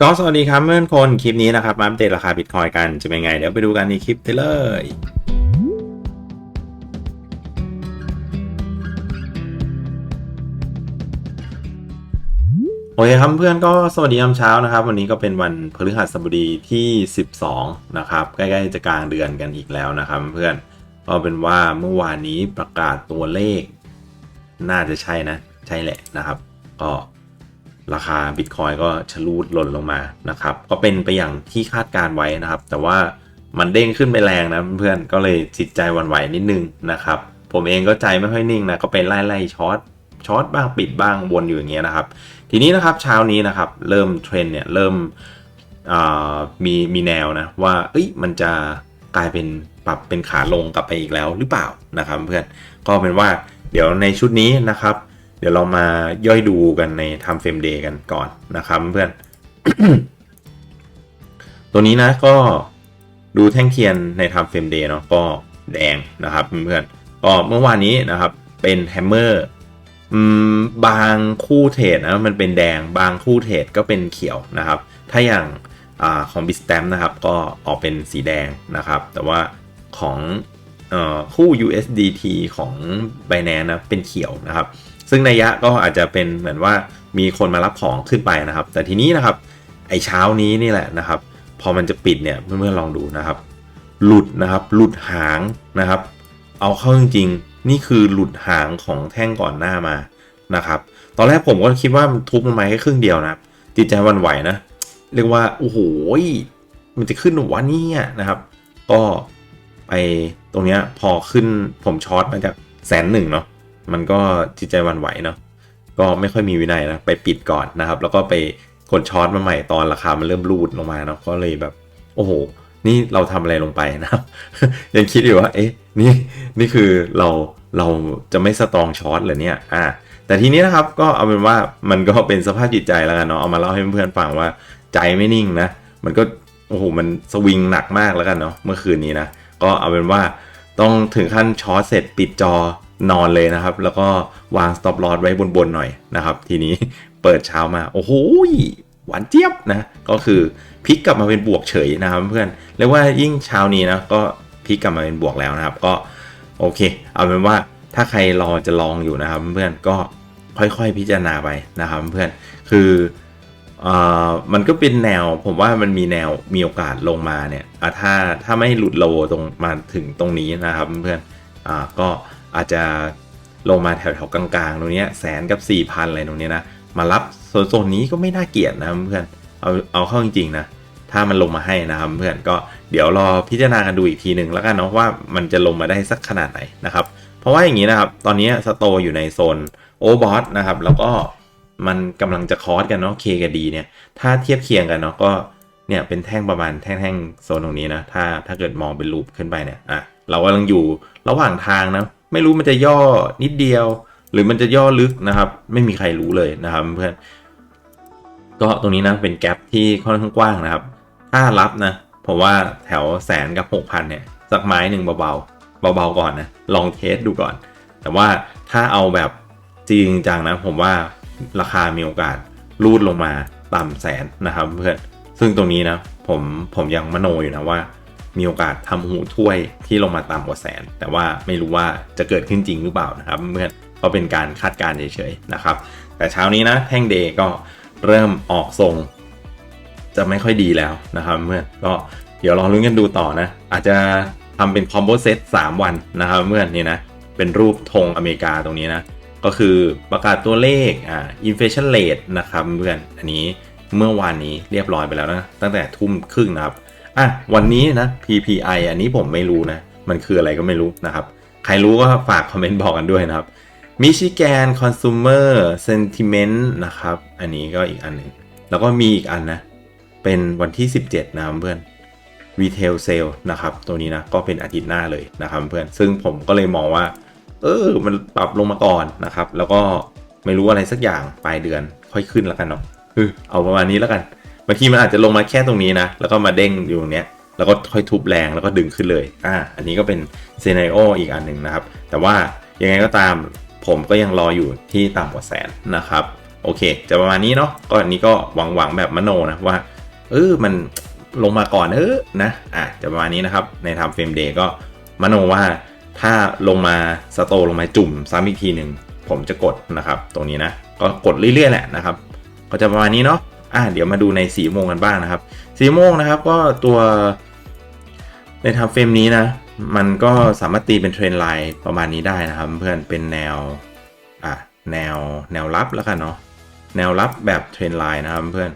ก็สวัสดีครับเพื่อนคนคลิปนี้นะครับมาอัปเดตราคาบิตคอยกันจะเป็นไง เดี๋ยวไปดูกันในคลิปเลยโอเคครับเพื่อนก็สวัสดียามเช้านะครับ วันนี้ก็เป็นวันพฤหัสบดีที่ 12 นะครับ ใกล้ๆจะกลางเดือนกันอีกแล้วนะครับ เพื่อนก็เป็นว่าเมื่อวานนี้ประกาศตัวเลข น่าจะใช่นะ ใช่แหละนะครับ ก็ ราคาบิตคอยก็ชะลูดหล่นลงมานะครับก็เป็นไปอย่างที่คาดการไว้นะครับ แต่ว่ามันเด้งขึ้นไปแรงนะเพื่อนก็เลยจิตใจวันไหวนิดนึงนะครับ ผมเองก็ใจไม่ค่อยนิ่งนะก็ไปไล่ๆช็อตช็อตบ้างปิดบ้างวนอยู่อย่างเงี้ยนะครับ ทีนี้นะครับเช้านี้นะครับเริ่มเทรนเนี่ยเริ่มมีมีแนวนะว่าเอ้ยมันจะกลายเป็นปรับเป็นขาลงกลับไปอีกแล้วหรือเปล่านะครับเพื่อนก็เป็นว่าเดี๋ยวในชุดนี้นะครับ เดี๋ยวเรามาย่อยดูกันในทำเฟรมเดย์กันก่อนนะครับเพื่อน ตัวนี้นะก็ดูแท่งเทียนในทำเฟรมเดย์เนาะก็แดงนะครับเพื่อนก็เมื่อวานนี้นะครับเป็นแฮมเมอร์บางคู่เทรดนะมันเป็นแดงบางคู่เทรดก็เป็นเขียวนะครับ ถ้าอย่างอของบิสแตมนะครับก็ออกเป็นสีแดงนะครับ แต่ว่าของอคู่ USDT ของ Binance นะเป็นเขียวนะครับ ซึ่งนัยยะก็อาจจะเป็นเหมือนว่ามีคนมารับของขึ้นไปนะครับ แต่ทีนี้นะครับไอเช้านี้นี่แหละนะครับ พอมันจะปิดเนี่ยเพื่อนๆลองดูนะครับ หลุดนะครับหลุดหางนะครับ เอาเข้าจริงๆนี่คือหลุดหางของแท่งก่อนหน้ามานะครับ ตอนแรกผมก็คิดว่ามันทุบลงมาแค่ครึ่งเดียวนะจิตใจวันไหวนะเรียกว่าโอ้โหมันจะขึ้นวันนี้นะครับ ก็ไปตรงเนี้ยพอขึ้นผมช็อตมาจากแสนหนึ่งเนาะ มันก็จิตใจวันไหวเนาะก็ไม่ค่อยมีวินัยนะไปปิดก่อนนะครับ แล้วก็ไปกดช็อตมาใหม่ตอนราคามันเริ่มรูดลงมาเนาะก็เลยแบบ โอ้โห นี่เราทำอะไรลงไปนะครับ ยังคิดอยู่ว่า เอ๊ะนี่นี่คือเราเราจะไม่สตรองช็อตเหรอเนี่ยอ่าแต่ทีนี้นะครับก็เอาเป็นว่ามันก็เป็นสภาพจิตใจแล้วกันเนาะเอามาเล่าให้เพื่อนๆฟังว่าใจไม่นิ่งนะ มันก็โอ้โหมันสวิงหนักมากแล้วกันเนาะเมื่อคืนนี้นะก็เอาเป็นว่าต้องถึงขั้นช็อตเสร็จปิดจอ นอนเลยนะครับ แล้วก็วาง stop loss ไว้บนๆหน่อยนะครับ ทีนี้เปิดเช้ามา โอ้โหหวานเจี๊ยบนะ ก็คือพลิกกลับมาเป็นบวกเฉยนะครับเพื่อนเรียกว่ายิ่งเช้านี้นะก็พลิกกลับมาเป็นบวกแล้วนะครับ ก็โอเค เอาเป็นว่าถ้าใครรอจะลองอยู่นะครับเพื่อนก็ค่อยๆพิจารณาไปนะครับเพื่อนคืออมันก็เป็นแนวผมว่ามันมีแนวมีโอกาสลงมาเนี่ยถ้าถ้าไม่หลุดโลตรงมาถึงตรงนี้นะครับเพื่อนอ่าก็ อาจจะลงมาแถวๆกลางๆตรงนี้แสนกับ4ี่พันอะไรตรงนี้นะ มารับโซนนี้ก็ไม่น่าเกลียดนะเพื่อนเอาเอาเข้าจริงๆนะถ้ามันลงมาให้นะครับเพื่อนก็เดี๋ยวรอพิจารณากันดูอีกทีหนึ่งแล้วกันเนาะว่ามันจะลงมาได้สักขนาดไหนนะครับ เพราะว่าอย่างนี้นะครับ ตอนนี้สโตอยู่ในโซนโอบอสนะครับ แล้วก็มันกำลังจะคอสกันเนาะเคกับดีเนี่ย ถ้าเทียบเคียงกันเนาะก็เนี่ยเป็นแท่งประมาณแท่งๆโซนตรงนี้นะถ้าถ้าเกิดมองเป็นรูปขึ้นไปเนี่ยอะเรากำลังอยู่ระหว่างทางนะ ไม่รู้มันจะย่อนิดเดียว หรือมันจะย่อลึกนะครับ ไม่มีใครรู้เลยนะครับเพื่อนก็ตรงนี้นะเป็นแกลบที่ค่อนข้างกว้างนะครับ ถ้ารับนะผมว่าแถวแสนกับหกพันเนี่ยสักไม้หนึ่งเบาๆเบาๆก่อนนะลองเทสดูก่อน แต่ว่าถ้าเอาแบบจริงจังนะผมว่าราคามีโอกาสรูดลงมาต่ำแสนนะครับเพื่อนซึ่งตรงนี้นะผมผมยังมโนอยู่นะว่า มีโอกาสทำหูถ้วยที่ลงมาต่ำกว่าแสน แต่ว่าไม่รู้ว่าจะเกิดขึ้นจริงหรือเปล่านะครับเพื่อก็เป็นการคาดการณ์เฉยๆนะครับ แต่เช้านี้นะแท่งเดย์ก็เริ่มออกทรง จะไม่ค่อยดีแล้วนะครับเพื่อก็เดี๋ยวรอรุ้นกันดูต่อนะ อาจจะทำเป็นคอมโบเซต3วันนะครับเพื่อนี่นะเป็นรูปธงอเมริกาตรงนี้นะก็คือประกาศตัวเลขอ่า inflation rate นะครับเพื่อนอันนี้เมื่อวานนี้เรียบร้อยไปแล้วนะ ตั้งแต่ทุ่มครึ่งนะครับ อะวันนี้นะ PPI อันนี้ผมไม่รู้นะ มันคืออะไรก็ไม่รู้นะครับ ใครรู้ก็ฝากคอมเมนต์บอกกันด้วยนะครับ Michigan Consumer Sentiment นะครับ อันนี้ก็อีกอันหนึ่งแล้วก็มีอีกอันนะ เป็นวันที่ 17 นะเพื่อน Retail Sale นะครับ ตัวนี้นะ ก็เป็นอาทิตย์หน้าเลยนะครับเพื่อน ซึ่งผมก็เลยมองว่า เออ มันปรับลงมาก่อนนะครับ แล้วก็ไม่รู้อะไรสักอย่างปลายเดือนค่อยขึ้นแล้วกันเนาะเอาประมาณนี้แล้วกัน บางทีมันอาจจะลงมาแค่ตรงนี้นะ แล้วก็มาเด้งอยู่ตรงเนี้ย แล้วก็ค่อยทุบแรงแล้วก็ดึงขึ้นเลย อ่า อันนี้ก็เป็นซีนาริโออีกอันหนึ่งนะครับ แต่ว่ายังไงก็ตามผมก็ยังรออยู่ที่ต่ำกว่าแสนนะครับ โอเค จะประมาณนี้เนาะ ก็อันนี้ก็หวังหวังแบบมโนนะว่า เออ มันลงมาก่อนเออนะ อะจะประมาณนี้นะครับ ในทำเฟรมเดย์ก็มโนว่าถ้าลงมาสโตลงมาจุ่มซ้ำอีกทีหนึ่งผมจะกดนะครับ ตรงนี้นะ ก็กดเรื่อยๆแหละนะครับ ก็จะประมาณนี้เนาะ อะเดี๋ยวมาดูในสีโมงกันบ้างนะครับ สีโมงนะครับก็ตัวในทำเฟรมนี้นะ มันก็สามารถตีเป็นเทรนไลน์ประมาณนี้ได้นะครับ เพื่อนเป็นแนวอะแนวแนวรับแล้วกันเนาะแนวรับแบบเทรนไลน์นะครับเพื่อน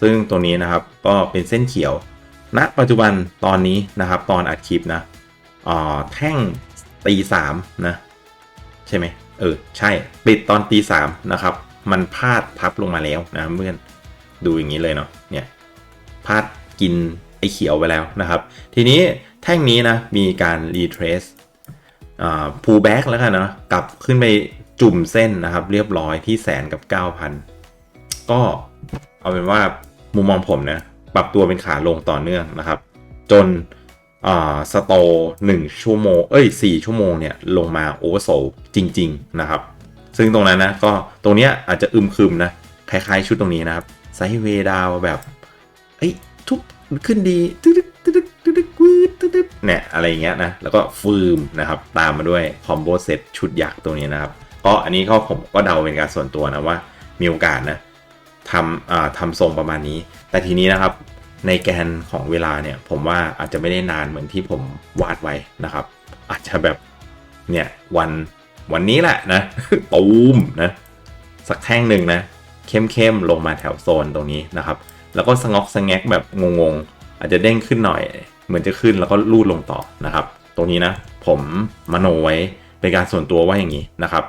ซึ่งตัวนี้นะครับก็เป็นเส้นเขียวณปัจจุบันตอนนี้นะครับ ตอนอัดคลิปนะอ่อแท่งตีสามนะ ใช่ไหมเออ ใช่ ปิดตอนตีสามนะครับ มันพาดทับลงมาแล้วนะเพื่อน ดูอย่างนี้เลยเนาะเนี่ยพาดกินไอ้เขียวไปแล้วนะครับ ทีนี้แท่งนี้นะมีการรีเทรสอ่า pull back แล้วกันเนาะกลับขึ้นไปจุ่มเส้นนะครับ เรียบร้อยที่แสนกับ 9,000 ก็เอาเป็นว่ามุมมองผมนะปรับตัวเป็นขาลงต่อเนื่องนะครับ จนสโตหนึ่งชั่วโมง เอ้ยสี่ชั่วโมงเนี่ยลงมาโอเวอร์โซจริง ๆ นะครับ ซึ่งตรงนั้นนะก็ตรงเนี้ยอาจจะอึมครึมนะคล้ายๆชุดตรงนี้นะครับ ไซเวดาวแบบเอ้ทุบขึ้นดีตึ๊ดตึ๊ดตึ๊ดตึ๊ดตึ๊ดเนี่ยอะไรอย่างเงี้ยนะแล้วก็ฟืมนะครับตามมาด้วยคอมโบเซตชุดยักษ์ตรงนี้นะครับก็อันนี้ก็ผมก็เดาเป็นการส่วนตัวนะว่ามีโอกาสนะทำอ่าทำทรงประมาณนี้ แต่ทีนี้นะครับในแกนของเวลาเนี่ยผมว่าอาจจะไม่ได้นานเหมือนที่ผมวาดไว้นะครับ อาจจะแบบเนี่ยวันวันนี้แหละนะตูมนะสักแท่งหนึ่งนะ เข้มๆลงมาแถวโซนตรงนี้นะครับ แล้วก็สงอกสงแงกแบบงงๆ อาจจะเด้งขึ้นหน่อย เหมือนจะขึ้นแล้วก็ลูดลงต่อนะครับ ตรงนี้นะผมมโนไว้เป็นการส่วนตัวว่าอย่างนี้นะครับ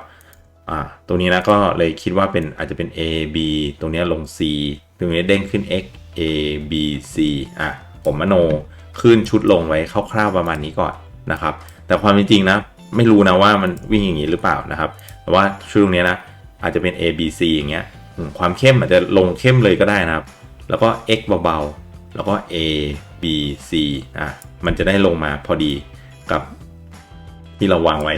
อ่าตรงนี้นะก็เลยคิดว่าเป็นอาจจะเป็น A B ตรงนี้ลง C ตรงนี้เด้งขึ้น X A B C อะผมมโนขึ้นชุดลงไว้คร่าวๆประมาณนี้ก่อนนะครับ แต่ความเป็นจริงนะไม่รู้นะว่ามันวิ่งอย่างนี้หรือเปล่านะครับ แต่ว่าชุดตรงนี้นะอาจจะเป็น A B C อย่างเงี้ย ความเข้มอาจจะลงเข้มเลยก็ได้นะครับ แล้วก็ x เบาๆ แล้วก็ a b c อะ มันจะได้ลงมาพอดีกับที่เราวางไว้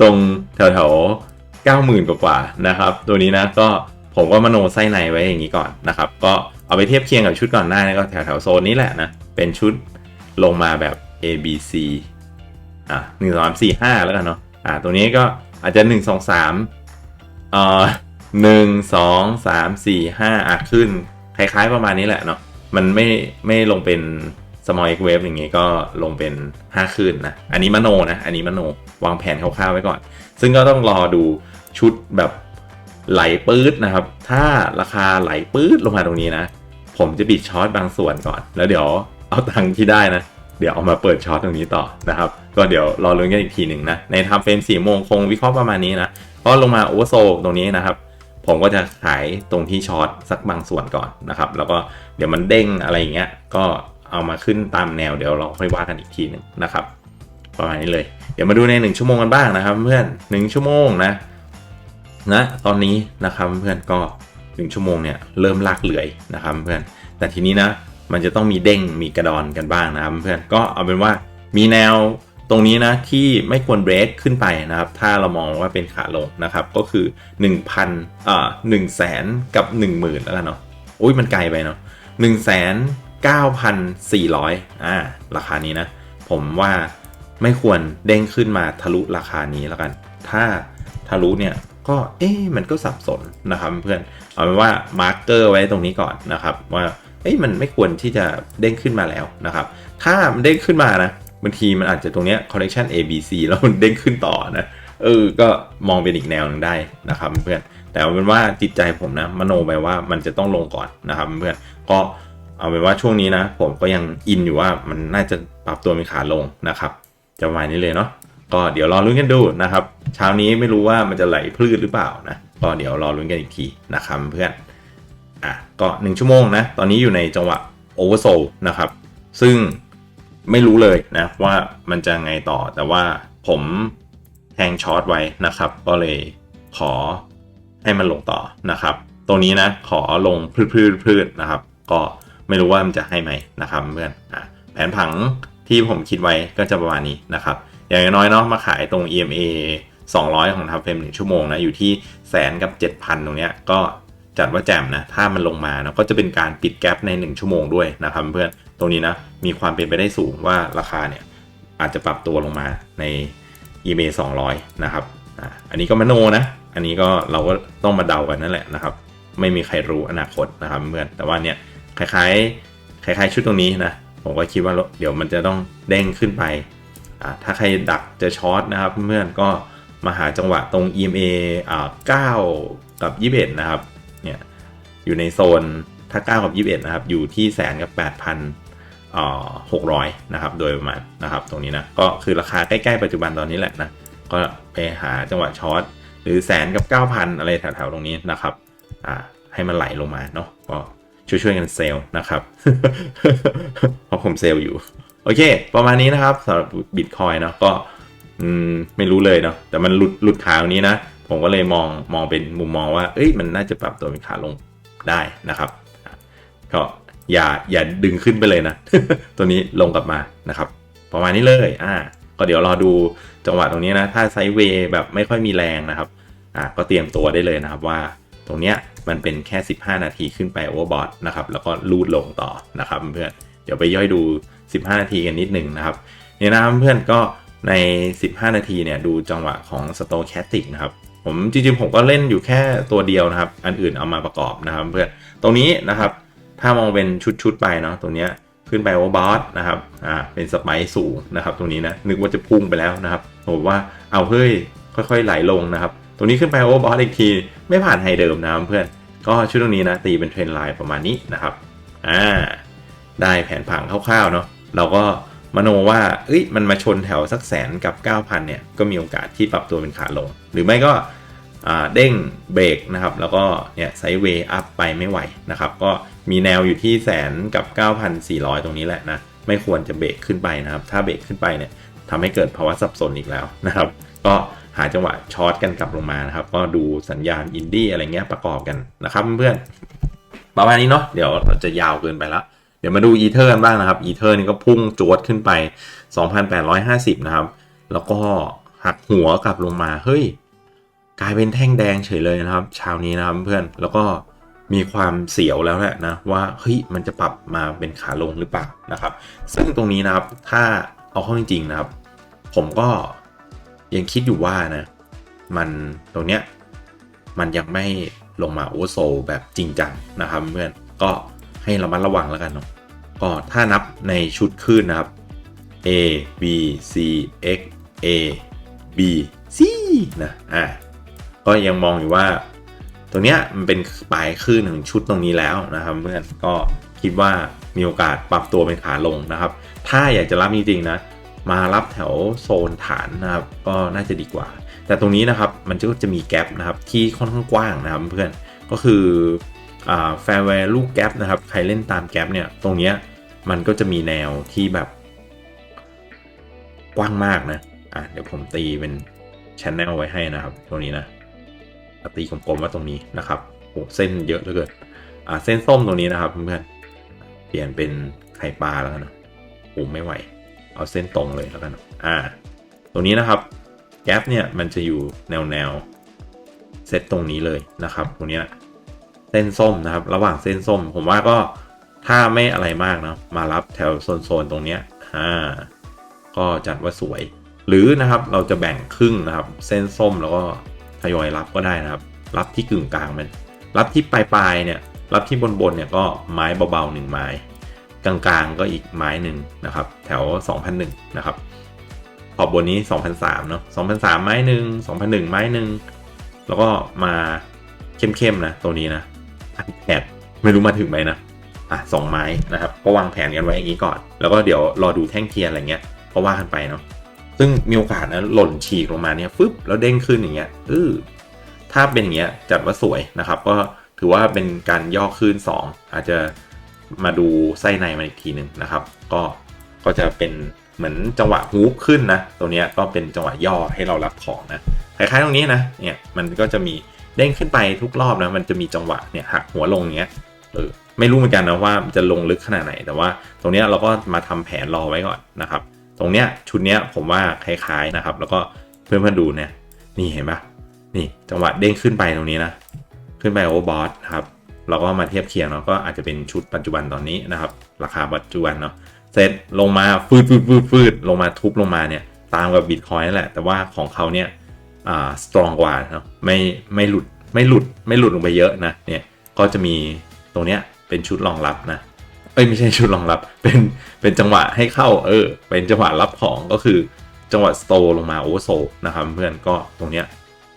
ตรงแถวๆเก้าหมื่นกว่าๆนะครับ ตัวนี้นะก็ผมก็มโนไส้ในไว้อย่างนี้ก่อนนะครับ ก็เอาไปเทียบเคียงกับชุดก่อนหน้านี้ก็แถวๆโซนนี้แหละนะ เป็นชุดลงมาแบบ A B C อะหนึ่งสองสามสี่ห้าแล้วกันเนาะอะตัวนี้ก็อาจจะหนึ่งสองสามเอ่อ หนึ่งสองสามสี่ห้าอะขึ้น คล้ายๆประมาณนี้แหละเนาะมันไม่ไม่ลงเป็น small x wave อย่างงี้ก็ลงเป็น5ขึ้นนะ อันนี้มโนนะ อันนี้มโนวางแผนคร่าวๆไว้ก่อน ซึ่งก็ต้องรอดูชุดแบบไหลปื๊ดนะครับ ถ้าราคาไหลปื๊ดลงมาตรงนี้นะ ผมจะบิดช็อตบางส่วนก่อน แล้วเดี๋ยวเอาตังค์ที่ได้นะ เดี๋ยวเอามาเปิดช็อตตรงนี้ต่อนะครับ ก็เดี๋ยวรอลุ้นกันอีกทีหนึ่งนะ ในทำเฟรมสี่โมงคงวิเคราะห์ประมาณนี้นะเพราะลงมาโอเวอร์โซตรงนี้นะครับ ผมก็จะขายตรงที่ช็อตสักบางส่วนก่อนนะครับ แล้วก็เดี๋ยวมันเด้งอะไรอย่างเงี้ยก็เอามาขึ้นตามแนวเดี๋ยวเราค่อยว่ากันอีกทีหนึ่งนะครับ ประมาณนี้เลย เดี๋ยวมาดูใน 1 ชั่วโมงกันบ้างนะครับ เพื่อน1ชั่วโมงนะนะตอนนี้นะครับเพื่อนก็1ชั่วโมงเนี่ยเริ่มลากเลื่อยนะครับเพื่อนแต่ทีนี้นะมันจะต้องมีเด้งมีกระดอนกันบ้างนะครับเพื่อนก็เอาเป็นว่ามีแนว ตรงนี้นะที่ไม่ควรเบรกขึ้นไปนะครับ ถ้าเรามองว่าเป็นขาลงนะครับ ก็คือ 1,000อ่า1 0 0 0 0แสนกับ 10,000แล้วกันเนาะอุ้ยมันไกลไปเนาะ1 9 4 0 0อ่าราคานี้นะ ผมว่าไม่ควรเด้งขึ้นมาทะลุราคานี้แล้วกัน ถ้าทะลุเนี่ยก็เอ๊ะมันก็สับสนนะครับเพื่อนเอาเป็นว่ามาร์กเกอร์ไว้ตรงนี้ก่อนนะครับว่าเอ๊ะมันไม่ควรที่จะเด้งขึ้นมาแล้วนะครับ ถ้ามันเด้งขึ้นมานะ บางทีมันอาจจะตรงเนี้ย collection A B C แล้วมันเด้งขึ้นต่อนะ เออ ก็มองเป็นอีกแนวหนึงได้นะครับเพื่อน แต่เอาเป็นว่าจิตใจผมนะมโนไปว่ามันจะต้องลงก่อนนะครับเพื่อน ก็เอาเป็นว่าช่วงนี้นะ ผมก็ยังอินอยู่ว่ามันน่าจะปรับตัวเป็นขาลงนะครับจะประมาณนี้เลยเนาะ ก็เดี๋ยวรอลุ้นกันดูนะครับ เช้านี้ไม่รู้ว่ามันจะไหลพลืดหรือเปล่านะ ก็เดี๋ยวรอลุ้นกันอีกทีนะครับเพื่อน อะ ก็1ชั่วโมงนะ ตอนนี้อยู่ในจังหวะโอเวอร์โซลนะครับ ซึ่ง ไม่รู้เลยนะว่ามันจะไงต่อ แต่ว่าผมแทงช็อตไว้นะครับ ก็เลยขอให้มันลงต่อนะครับ ตรงนี้นะขอลงพืดๆๆนะครับ ก็ไม่รู้ว่ามันจะให้ไหมนะครับเพื่อนแผนผังที่ผมคิดไว้ก็จะประมาณนี้นะครับ อย่างน้อยเนาะมาขายตรง EMA 200 ของทำเฟรมหนึ่งชั่วโมงนะอยู่ที่แสนกับ 7,000 ตรงเนี้ยก็จัดว่าแจ่มนะ ถ้ามันลงมานะก็จะเป็นการปิดแกลบใน 1 ชั่วโมงด้วยนะครับเพื่อน ตรงนี้นะมีความเป็นไปได้สูงว่าราคาเนี่ยอาจจะปรับตัวลงมาใน EMA 200 นะครับอันนี้ก็มโนนะ อันนี้ก็เราก็ต้องมาเดากันนั่นแหละนะครับ ไม่มีใครรู้อนาคตนะครับเพื่อนแต่ว่าเนี่ยคล้ายๆ คล้ายๆ ชุดตรงนี้นะผมก็คิดว่าเดี๋ยวมันจะต้องเด้งขึ้นไป ถ้าใครดักจะช็อตนะครับเพื่อนก็มาหาจังหวะตรง EMA อ่า9กับ 21 นะครับ เนี่ย อยู่ในโซนถ้า 9 กับ 21 นะครับ อยู่ที่แสนกับ 8,000 อ่า600นะครับโดยประมาณนะครับตรงนี้นะก็คือราคาใกล้ๆปัจจุบันตอนนี้แหละนะก็ไปหาจังหวะช็อตหรือแสนกับ 9,000 อะไรแถวๆตรงนี้นะครับอ่าให้มันไหลลงมาเนาะก็ช่วยๆกันเซลล์นะครับ เพราะผมเซลล์อยู่ โอเค ประมาณนี้นะครับสำหรับบิตคอยเนาะก็ไม่รู้เลยเนาะแต่มันหลุดหลุดขาตรงนี้นะ ผมก็เลยมองมองเป็นมุมมองว่า เอ้ยมันน่าจะปรับตัวเป็นขาลงได้นะครับก็ อย่าอย่าดึงขึ้นไปเลยนะ ตัวนี้ลงกลับมานะครับ ประมาณนี้เลยอ่าก็เดี๋ยวรอดูจังหวะตรงนี้นะ ถ้าไซด์เวย์แบบไม่ค่อยมีแรงนะครับอ่าก็เตรียมตัวได้เลยนะครับว่าตรงเนี้ยมันเป็นแค่ 15 นาทีขึ้นไปโอเวอร์บอทนะครับแล้วก็ลูดลงต่อนะครับเพื่อนเดี๋ยวไปย่อยดู 15 นาทีกันนิดหนึ่งนะครับเนี่ยนะเพื่อนก็ใน 15 นาทีเนี่ยดูจังหวะของ s t o c h a s t i c นะครับผมจริงๆผมก็เล่นอยู่แค่ตัวเดียวนะครับ อันอื่นเอามาประกอบนะครับเพื่อนตรงนี้นะครับ ถ้ามองเป็นชุดๆไปเนาะตรงเนี้ยขึ้นไปโอเวอร์บอทนะครับอ่าเป็นสไปสูงนะครับตรงนี้นะนึกว่าจะพุ่งไปแล้วนะครับผมว่าเอาเฮ้ยค่อยๆไหลลงนะครับตรงนี้ขึ้นไปโอเวอร์บอทอีกทีไม่ผ่านไฮเดิมนะเพื่อนก็ชุดตรงนี้นะตีเป็นเทรนไลน์ประมาณนี้นะครับอ่าได้แผนผังคร่าวๆเนาะเราก็มโนว่าเอ้ยมันมาชนแถวสักแสนกับ 9,000เนี่ยก็มีโอกาสที่ปรับตัวเป็นขาลง หรือไม่ก็ เด้งเบรกนะครับ แล้วก็เนี่ยไซด์เวย์อัพไปไม่ไหวนะครับ ก็มีแนวอยู่ที่แสนกับ 9,400 ตรงนี้แหละนะ ไม่ควรจะเบรกขึ้นไปนะครับ ถ้าเบรกขึ้นไปเนี่ยทำให้เกิดภาวะสับสนอีกแล้วนะครับ ก็หาจังหวะช็อตกันกลับลงมานะครับ ก็ดูสัญญาณอินดี้อะไรเงี้ยประกอบกันนะครับเพื่อนประมาณนี้เนาะเดี๋ยวเราจะยาวเกินไปแล้วเดี๋ยวมาดูอีเทอร์กันบ้างนะครับอีเทอร์นี่ก็พุ่งโจดขึ้นไป 2,850 นะครับ แล้วก็หักหัวกลับลงมาเฮ้ย กลายเป็นแท่งแดงเฉยเลยนะครับเช้านี้นะครับเพื่อนแล้วก็มีความเสียวแล้วแหละนะว่าเฮ้ยมันจะปรับมาเป็นขาลงหรือเปล่านะครับ ซึ่งตรงนี้นะครับถ้าเอาเข้าจริงๆนะครับ ผมก็ยังคิดอยู่ว่านะมันตรงเนี้ยมันยังไม่ลงมาโอเวอร์โซลแบบจริงจังนะครับเพื่อนก็ให้ระมัดระวังแล้วกันเนาะก็ถ้านับในชุดขึ้นนะครับ A B C X A B C นะอ่า ก็ยังมองอยู่ว่า ตรงเนี้ยมันเป็นปลายคลื่นของชุดตรงนี้แล้วนะครับเพื่อนก็คิดว่ามีโอกาสปรับตัวเป็นขาลงนะครับ ถ้าอยากจะรับจริงๆนะ มารับแถวโซนฐานนะครับ ก็น่าจะดีกว่า แต่ตรงนี้นะครับมันก็จะมีแกลบนะครับที่ค่อนข้างกว้างนะครับเพื่อนก็คือแฟร์แวร์ลูกแกลบนะครับ ใครเล่นตามแกลบเนี่ย ตรงเนี้ยมันก็จะมีแนวที่แบบกว้างมากนะ อะ เดี๋ยวผมตีเป็นชแนลไว้ให้นะครับ ตรงนี้นะ ตีกลมๆว่าตรงนี้นะครับโอ้เส้นเยอะเหลือเกินอ่าเส้นส้มตรงนี้นะครับเพื่อนเปลี่ยนเป็นไข่ปลาแล้วกันนะโอ้ไม่ไหว เอาเส้นตรงเลยแล้วกันอ่า ตรงนี้นะครับแกลบเนี่ยมันจะอยู่แนวแนวเซตตรงนี้เลยนะครับ ตรงนี้เส้นส้มนะครับ ระหว่างเส้นส้ม ผมว่าก็ถ้าไม่อะไรมากนะมารับแถวโซนๆตรงเนี้ยอ่าก็จัดว่าสวย หรือนะครับเราจะแบ่งครึ่งนะครับ เส้นส้มแล้วก็ ทยอยรับก็ได้นะครับ รับที่กึ่งกลางมัน รับที่ปลายๆเนี่ย รับที่บนๆเนี่ยก็ไม้เบาๆหนึ่งไม้ กลางๆก็อีกไม้หนึ่งนะครับ แถว 2001 นะครับ ขอบบนนี้ 2003 เนาะ2003 ไม้หนึ่ง2001 ไม้หนึ่งแล้วก็มาเข้มๆนะตัวนี้นะพันแปดไม่รู้มาถึงไหมนะอะสองไม้นะครับ ก็วางแผนกันไว้อย่างนี้ก่อน แล้วก็เดี๋ยวรอดูแท่งเทียนอะไรเงี้ยก็ว่ากันไปเนาะ ซึ่งมีโอกาสนะหล่นฉีกลงมาเนี่ยฟึบแล้วเด้งขึ้นอย่างเงี้ยเออถ้าเป็นอย่างเงี้ยจัดว่าสวยนะครับ ก็ถือว่าเป็นการย่อขึ้น 2 อาจจะมาดูไส้ในมันอีกทีหนึ่งนะครับ ก็ก็จะเป็นเหมือนจังหวะฮูปขึ้นนะตัวเนี้ยก็เป็นจังหวะย่อให้เรารับของนะคล้ายๆตรงนี้นะเนี่ยมันก็จะมีเด้งขึ้นไปทุกรอบนะมันจะมีจังหวะเนี่ยหักหัวลงเงี้ยเออไม่รู้เหมือนกันนะว่าจะลงลึกขนาดไหน แต่ว่าตรงเนี้ยเราก็มาทำแผนรอไว้ก่อนนะครับ ตรงเนี้ยชุดเนี้ยผมว่าคล้ายๆนะครับ แล้วก็เพื่อนๆดูเนี่ยนี่เห็นปะนี่จังหวะเด้งขึ้นไปตรงนี้นะ ขึ้นไปโอเวอร์บอทครับเราก็มาเทียบเคียงเนาะก็อาจจะเป็นชุดปัจจุบันตอนนี้นะครับ ราคาปัจจุบันเนาะเสร็จลงมาฟืดฟืดฟืดฟืดลงมาทุบลงมาเนี่ยตามกับบิตคอยนั่นแหละ แต่ว่าของเขาเนี่ยอ่าสตรองกว่าเนาะไม่ไม่หลุดไม่หลุดไม่หลุดลงไปเยอะนะเนี่ยก็จะมีตรงเนี้ยเป็นชุดรองรับนะ อ้ยไม่ใช่ชุดรองรับ เป็นเป็นจังหวะให้เข้าเออ เป็นจังหวะรับของก็คือจังหวะสโตลงมาโอเวอร์โซนะครับเพื่อนก็ตรงเนี้ย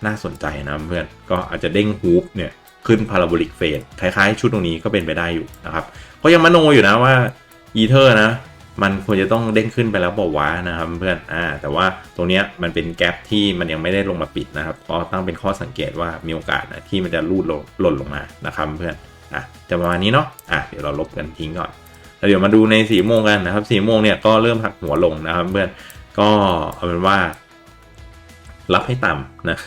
น่าสนใจนะเพื่อนก็อาจจะเด้งฮูปเนี่ยขึ้นพาราโบลิกเฟสคล้ายๆ ชุดตรงนี้ก็เป็นไปได้อยู่นะครับก็ยังมโนอยู่นะว่าอีเทอร์นะมันควรจะต้องเด้งขึ้นไปแล้วบอกว่านะครับเพื่อนอ่าแต่ว่าตรงเนี้ยมันเป็นแกลบที่มันยังไม่ได้ลงมาปิดนะครับก็ตั้งเป็นข้อสังเกตว่ามีโอกาสนะที่มันจะรูดลงหล่นลงมานะครับเพื่อน อะจะประมาณนี้เนาะอะเดี๋ยวเราลบกันทิ้งก่อนแล้วเดี๋ยวมาดูในสี่โมงกันนะครับสี่โมงเนี่ยก็เริ่มหักหัวลงนะครับเพื่อนก็เอาเป็นว่า รับให้ต่ำนะ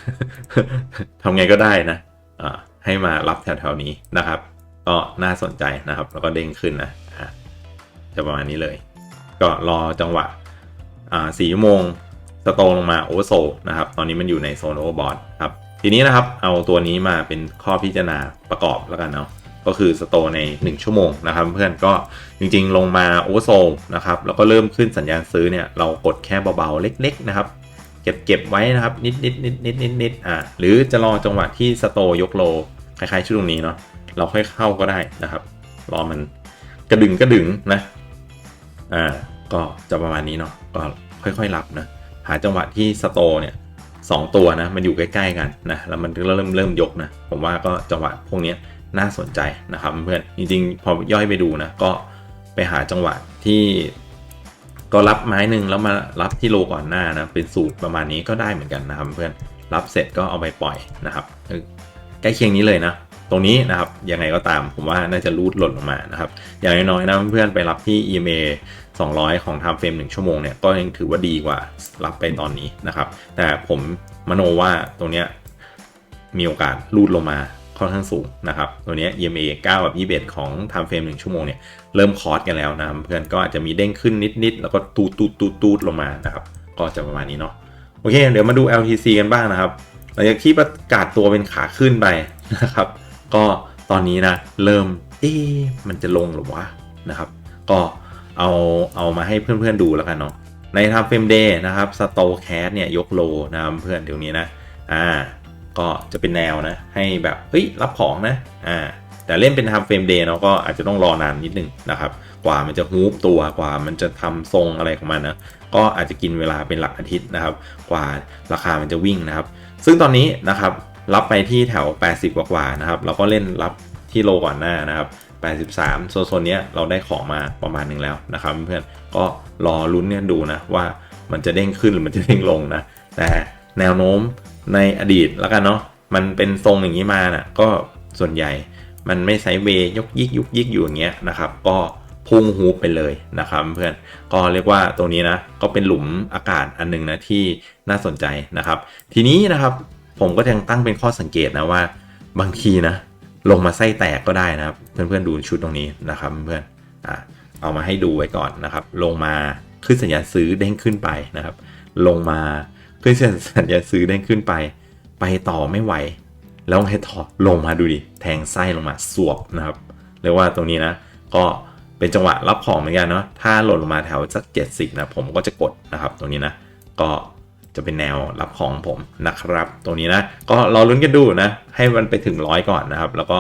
ทำไงก็ได้นะอ่าให้มารับแถวๆนี้นะครับก็น่าสนใจนะครับ แล้วก็เด้งขึ้นนะอะจะประมาณนี้เลย ก็รอจังหวะอ่าสี่ชั่วโมงสโตลงมาโอเวอร์โซนะครับ ตอนนี้มันอยู่ในโซนโอเวอร์บอทครับ ทีนี้นะครับ เอาตัวนี้มาเป็นข้อพิจารณาประกอบแล้วกันเนาะ ก็คือสโตใน 1 ชั่วโมงนะครับเพื่อนก็จริงๆ ลงมาโอเวอร์โซลนะครับแล้วก็เริ่มขึ้นสัญญาณซื้อเนี่ยเรากดแค่เบาๆเล็กๆนะครับเก็บเก็บไว้นะครับนิดนิดนิดนิดนิดนิดอ่าหรือจะรอจังหวะที่สโตยกโลคล้ายๆชุดตรงนี้เนาะเราค่อยเข้าก็ได้นะครับ รอมันกระดึงกระดึงนะอ่าก็จะประมาณนี้เนาะก็ค่อยๆรับนะหาจังหวะที่สโตเนี่ยสองตัวนะมันอยู่ใกล้ๆกันนะแล้วมันเริ่มเริ่มยกนะผมว่าก็จังหวะพวกเนี้ย น่าสนใจนะครับเพื่อนจริงๆ พอย่อยไปดูนะก็ไปหาจังหวะที่ก็รับไม้หนึ่งแล้วมารับที่โลก่อนหน้านะเป็นสูตรประมาณนี้ก็ได้เหมือนกันนะครับเพื่อนรับเสร็จก็เอาไปปล่อยนะครับใกล้เคียงนี้เลยนะ ตรงนี้นะครับยังไงก็ตามผมว่าน่าจะรูดหล่นลงมานะครับอย่างน้อยๆนะเพื่อนไปรับที่ EMA 200 ของ time frame 1ชั่วโมงเนี่ยก็ยังถือว่าดีกว่ารับไปตอนนี้นะครับ แต่ผมมโนว่าตรงเนี้ยมีโอกาสรูดลงมา ค่อนข้างสูงนะครับ ตัวนี้ EMA 9 กับ 21 ของ time frame 1ชั่วโมงเนี่ย เริ่มคอร์สกันแล้วนะครับ เพื่อนก็อาจจะมีเด้งขึ้นนิด ๆ แล้วก็ตูดตูดตูดตูดลงมานะครับ ก็จะประมาณนี้เนาะ โอเค เดี๋ยวมาดู LTC กันบ้างนะครับ หลังจากที่ประกาศตัวเป็นขาขึ้นไปนะครับ ก็ตอนนี้นะ เริ่ม เอ๊มันจะลงหรือวะนะครับ ก็เอาเอามาให้เพื่อนๆดูแล้วกันเนาะ ในทำเฟรมเดย์นะครับสโตแคสเนี่ยยกโลนะครับเพื่อนเดี๋ยวนี้นะ อ่า ก็จะเป็นแนวนะ ให้แบบเฮ้ยรับของนะอ่าแต่เล่นเป็นทำเฟรมเดย์เนาะก็อาจจะต้องรอนานนิดนึงนะครับ กว่ามันจะฮูปตัวกว่ามันจะทำทรงอะไรของมันนะ ก็อาจจะกินเวลาเป็นหลักอาทิตย์นะครับ กว่าราคามันจะวิ่งนะครับ ซึ่งตอนนี้นะครับรับไปที่แถว 80 กว่าๆนะครับ เราก็เล่นรับที่โลก่อนหน้านะครับ 83 โซนๆเนี้ยเราได้ของมาประมาณหนึ่งแล้วนะครับ เพื่อนก็รอลุ้นเนี่ยดูนะว่ามันจะเด้งขึ้นหรือมันจะเด้งลงนะ แต่แนวโน้ม ในอดีตแล้วกันเนาะมันเป็นทรงอย่างนี้มานะ่ะก็ส่วนใหญ่มันไม่ไซเวย์ยกยิกยุกยิกอยู่อย่างเงี้ยนะครับ ก็พุ่งฮูปไปเลยนะครับเพื่อนก็เรียกว่าตรงนี้นะก็เป็นหลุมอากาศอันหนึงนะที่น่าสนใจนะครับ ทีนี้นะครับผมก็ยังตั้งเป็นข้อสังเกตนะว่า บางทีนะ ลงมาไส้แตกก็ได้นะครับ เพื่อนๆดูชุดตรงนี้นะครับเพื่อนอ่าเอามาให้ดูไว้ก่อนนะครับ ลงมาขึ้นสัญญาณซื้อเด้งขึ้นไปนะครับ ลงมา ขึ้นสัญญาซื้อเด้งขึ้นไป ไปต่อไม่ไหว แล้วให้ถอดลงมาดูดิ แทงไส้ลงมาสวบนะครับ เรียกว่าตรงนี้นะ ก็เป็นจังหวะรับของเหมือนกันเนาะ ถ้าหล่นลงมาแถวสัก 70 นะ ผมก็จะกดนะครับ ตรงนี้นะ ก็จะเป็นแนวรับของผมนะครับ ตรงนี้นะ ก็รอลุ้นกันดูนะ ให้มันไปถึงร้อยก่อนนะครับ แล้วก็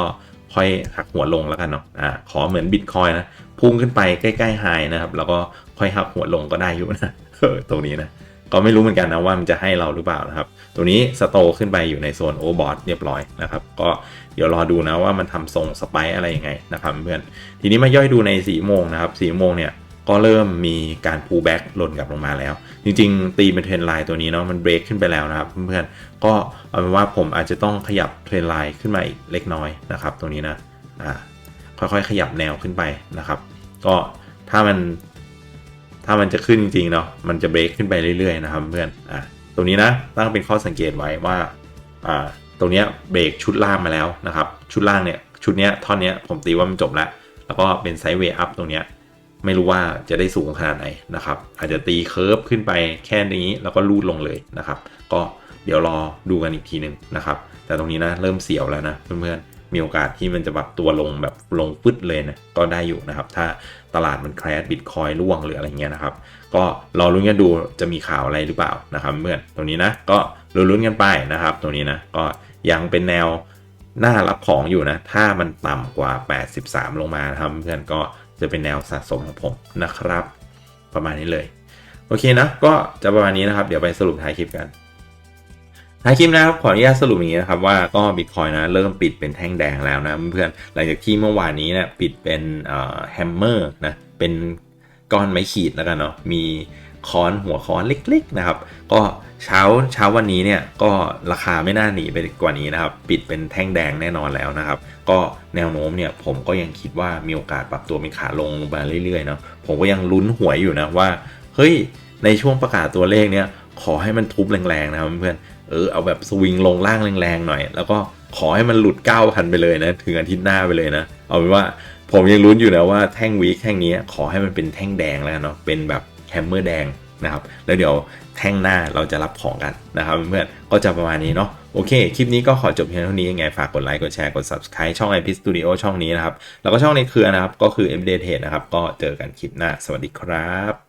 ค่อยหักหัวลงแล้วกันเนาะ อ่า ขอเหมือนบิตคอยนะ พุ่งขึ้นไปใกล้ๆไฮนะครับ แล้วก็ค่อยหักหัวลงก็ได้อยู่นะ ตรงนี้นะ ก็ไม่รู้เหมือนกันนะว่ามันจะให้เราหรือเปล่านะครับ ตัวนี้สโตขึ้นไปอยู่ในโซนโอเวอร์บอทเรียบร้อยนะครับ ก็เดี๋ยวรอดูนะว่ามันทำทรงสไปอะไรยังไงนะครับเพื่อน ทีนี้มาย่อยดูในสีโมงนะครับสีโมงเนี่ยก็เริ่มมีการ pull back หล่นกลับลงมาแล้ว จริงๆ ตีเป็นเทรนไลน์ตัวนี้เนาะมันเบรกขึ้นไปแล้วนะครับเพื่อนๆก็เอาเป็นว่าผมอาจจะต้องขยับเทรนไลน์ขึ้นมาอีกเล็กน้อยนะครับตรงนี้นะอ่าค่อยๆขยับแนวขึ้นไปนะครับ ก็ถ้ามัน ถ้ามันจะขึ้นจริงๆเนาะมันจะเบรกขึ้นไปเรื่อยๆนะครับเพื่อนอ่าตรงนี้นะตั้งเป็นข้อสังเกตไว้ว่าอ่าตรงเนี้ยเบรกชุดล่างมาแล้วนะครับ ชุดล่างเนี่ยชุดเนี้ยท่อนเนี้ยผมตีว่ามันจบแล้ว แล้วก็เป็นไซด์เวย์อัพตรงเนี้ยไม่รู้ว่าจะได้สูงขนาดไหนนะครับ อาจจะตีเคิร์ฟขึ้นไปแค่นี้แล้วก็ลูดลงเลยนะครับ ก็เดี๋ยวรอดูกันอีกทีหนึ่งนะครับ แต่ตรงนี้นะเริ่มเสียวแล้วนะเพื่อนๆ มีโอกาสที่มันจะแบบตัวลงแบบลงฟึดเลยนะก็ได้อยู่นะครับ ถ้าตลาดมันแครดบิตคอยร่วงหรืออะไรเงี้ยนะครับ ก็รอลุ้นกันดูจะมีข่าวอะไรหรือเปล่านะครับเพื่อนตรงนี้นะก็ลุ้นกันไปนะครับตรงนี้นะก็ยังเป็นแนวหน้ารับของอยู่นะ ถ้ามันต่ำกว่า 83 ลงมานะครับเพื่อนก็จะเป็นแนวสะสมของผมนะครับ ประมาณนี้เลย โอเคนะ ก็จะประมาณนี้นะครับ เดี๋ยวไปสรุปท้ายคลิปกัน ท้ายคลิปนะครับขออนุญาตสรุปอย่างนี้นะครับว่าก็บิตคอยนะเริ่มปิดเป็นแท่งแดงแล้วนะเพื่อนหลังจากที่เมื่อวานนี้นะปิดเป็นแฮมเมอร์นะเป็นก้อนไม้ขีดแล้วกันเนาะมีค้อนหัวค้อนเล็กๆนะครับ ก็เช้าเช้าวันนี้เนี่ยก็ราคาไม่น่าหนีไปกว่านี้นะครับ ปิดเป็นแท่งแดงแน่นอนแล้วนะครับ ก็แนวโน้มเนี่ยผมก็ยังคิดว่ามีโอกาสปรับตัวเป็นขาลงลงมาเรื่อยๆเนาะผมก็ยังลุ้นหวยอยู่นะว่าเฮ้ยในช่วงประกาศตัวเลขเนี่ยขอให้มันทุบแรงๆนะครับเพื่อน เออเอาแบบสวิงลงล่างแรงๆหน่อย แล้วก็ขอให้มันหลุด 9,000 ไปเลยนะ ถึงอาทิตย์หน้าไปเลยนะ เอาเป็นว่าผมยังลุ้นอยู่นะว่าแท่งวีคแท่งนี้ขอให้มันเป็นแท่งแดงแล้วเนาะเป็นแบบแฮมเมอร์แดงนะครับแล้วเดี๋ยวแท่งหน้าเราจะรับของกันนะครับเพื่อนๆก็จะประมาณนี้เนาะโอเค คลิปนี้ก็ขอจบเพียงเท่านี้ยังไงฝากกดไลค์กดแชร์กด subscribe ช่อง IP Studio ช่องนี้นะครับ แล้วก็ช่องในเครือนะครับ ก็คือ m d t นะครับ ก็เจอกันคลิปหน้า สวัสดีครับ